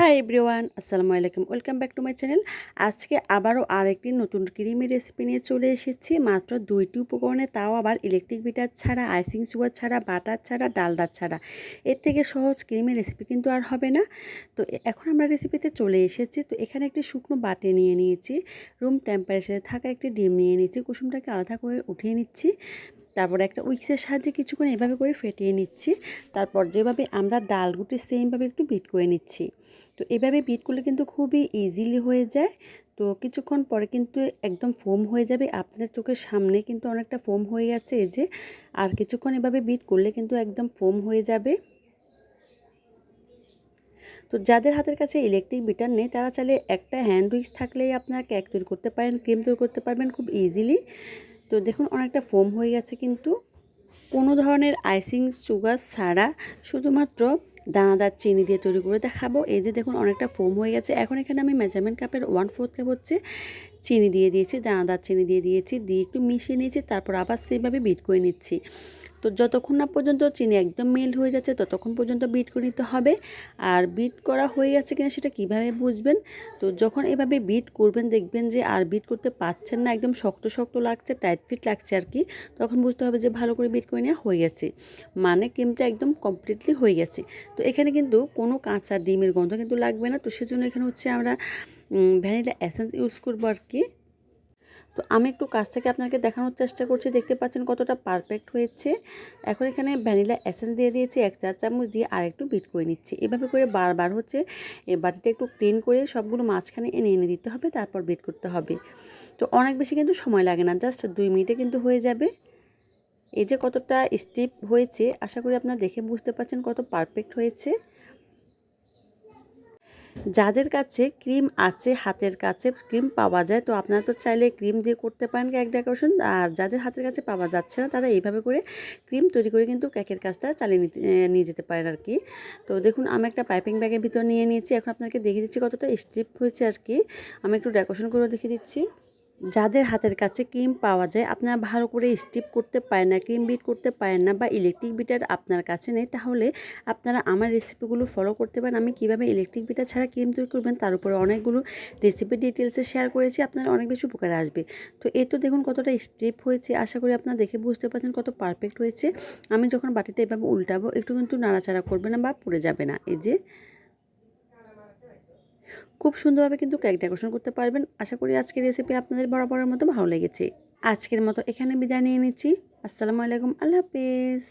High everyone, আসসালামু আলাইকুম। Welcome back to my channel. আজকে আবারও আরেকটি নতুন ক্রিমের রেসিপি নিয়ে চলে এসেছি। মাত্র দুইটি উপকরণে, তাও আবার ইলেকট্রিক বিটার ছাড়া আইসিং সুগার ছাড়া বাটার ছাড়া ডালডা ছাড়া। এর থেকে সহজ ক্রিমের রেসিপি কিন্তু আর হবে না। তো এখন আমরা রেসিপিতে চলে এসেছি। তো এখানে একটি শুকনো বাটে নিয়ে নিয়েছি। রুম টেম্পারেচারে থাকা একটি ডিম নিয়ে নিয়েছি। কুসুমটাকে আলাদা করে উঠিয়ে নিচ্ছি। তারপর একটা উইক্সের সাহায্যে কিছুক্ষণ এভাবে করে ফেটিয়ে নিচ্ছি। তারপর যেভাবে আমরা ডালগুটি সেমভাবে একটু বিট করে নিচ্ছি। তো এভাবে বিট করলে কিন্তু খুবই ইজিলি হয়ে যায়। তো কিছুক্ষণ পরে কিন্তু একদম ফোম হয়ে যাবে। আপনাদের চোখের সামনে কিন্তু অনেকটা ফোম হয়ে গেছে এই যে। আর কিছুক্ষণ এভাবে বিট করলে কিন্তু একদম ফোম হয়ে যাবে। তো যাদের হাতের কাছে ইলেকট্রিক বিটার নেই, তারা চাইলে একটা হ্যান্ড উইক্স থাকলেই আপনার কেক তৈরি করতে পারেন ক্রিম তৈরি করতে পারবেন খুব ইজিলি তো দেখুন, অনেকটা ফোম হয়ে গেছে কিন্তু। কোনো ধরনের আইসিং সুগার ছাড়া শুধুমাত্র দানাদার চিনি দিয়ে তৈরি করে দেখাবো। এই যে দেখুন, অনেকটা ফোম হয়ে গেছে। এখন এখানে আমি মেজারমেন্ট কাপের ওয়ান ফোর্থ কাপ হচ্ছে চিনি দিয়ে দিয়েছি, দানাদার চিনি দিয়ে দিয়েছি, দিয়ে একটু মিশিয়ে নিয়েছি, তারপর আবার সেভাবে বিট করে নিচ্ছি। তো যতক্ষণ না পর্যন্ত চিনি একদম মেল্ট হয়ে যাচ্ছে, ততক্ষণ পর্যন্ত বিট করে নিতে হবে। আর বিট করা হয়ে গেছে কিনা সেটা কীভাবে বুঝবেন? তো যখন এভাবে বিট করবেন, দেখবেন যে আর বিট করতে পারছেন না, একদম শক্ত শক্ত লাগছে টাইট ফিট লাগছে আর কি, তখন বুঝতে হবে যে ভালো করে বিট করে নেওয়া হয়ে গেছে। মানে ক্রিমটা একদম কমপ্লিটলি হয়ে গেছে। তো এখানে কিন্তু কোনো কাঁচা ডিমের গন্ধ কিন্তু লাগবে না। তো সেজন্য এখানে হচ্ছে আমরা ভ্যানিলা এসেন্স ইউজ করব আর কি। তো আমি একটু কাছ থেকে আপনাকে দেখানোর চেষ্টা করছি, দেখতে পাচ্ছেন কতটা পারফেক্ট হয়েছে। এখন এখানে ভ্যানিলা এসেন্স দিয়ে দিয়েছি, এক চার চামচ দিয়ে আর একটু বিট করে নিচ্ছি। এভাবে করে বারবার হচ্ছে বাটিটা একটু ক্লিন করে সবগুলো মাঝখানে এনে এনে দিতে হবে, তারপর বিট করতে হবে। তো অনেক বেশি কিন্তু সময় লাগে না, জাস্ট দুই মিনিটে কিন্তু হয়ে যাবে। এই যে কতটা স্টিপ হয়েছে, আশা করি আপনারা দেখে বুঝতে পারছেন কত পারফেক্ট হয়েছে। যাদের কাছে ক্রিম আছে, হাতের কাছে ক্রিম পাওয়া যায়, তো আপনারা তো চাইলে ক্রিম দিয়ে করতে পারেন ক্যাক ডেকোরেশন। আর যাদের হাতের কাছে পাওয়া যাচ্ছে না, তারা এইভাবে করে ক্রিম তৈরি করে কিন্তু ক্যাকের কাজটা চালিয়ে নিতে নিয়ে যেতে পারেন আর কি। তো দেখুন, আমি একটা পাইপিং ব্যাগের ভিতর নিয়ে নিয়েছি। এখন আপনাকে দেখিয়ে দিচ্ছি কতটা স্ট্রিপ হয়েছে আর কি। আমি একটু ডেকোরেশন করে দেখিয়ে দিচ্ছি। যাদের হাতের কাছে ক্রিম পাওয়া যায়, আপনারা ভালো করে স্টিপ করতে পারেন না ক্রিম বিট করতে পারেন না বা ইলেকট্রিক বিটার আপনার কাছে নেই, তাহলে আপনারা আমার রেসিপিগুলো ফলো করতে পারেন। আমি কীভাবে ইলেকট্রিক বিটার ছাড়া ক্রিম তৈরি করবেন, তার উপরে অনেকগুলো রেসিপি ডিটেলসে শেয়ার করেছি, আপনারা অনেক বেশি উপকারে আসবে। তো এ তো দেখুন কতটা স্টিপ হয়েছে, আশা করি আপনারা দেখে বুঝতে পারছেন কত পারফেক্ট হয়েছে। আমি যখন বাটিটা এভাবে উল্টাবো, একটু কিন্তু নাড়াচাড়া করবে না বা পড়ে যাবে না। এই যে খুব সুন্দরভাবে কিন্তু কেক ডেকোরেশন করতে পারবেন। আশা করি আজকের রেসিপি আপনাদের বরাবরের মতো ভালো লেগেছে। আজকের মতো এখানে বিদায় নিয়ে নিচ্ছি। আসসালামু আলাইকুম। আল্লাহ হাফিজ।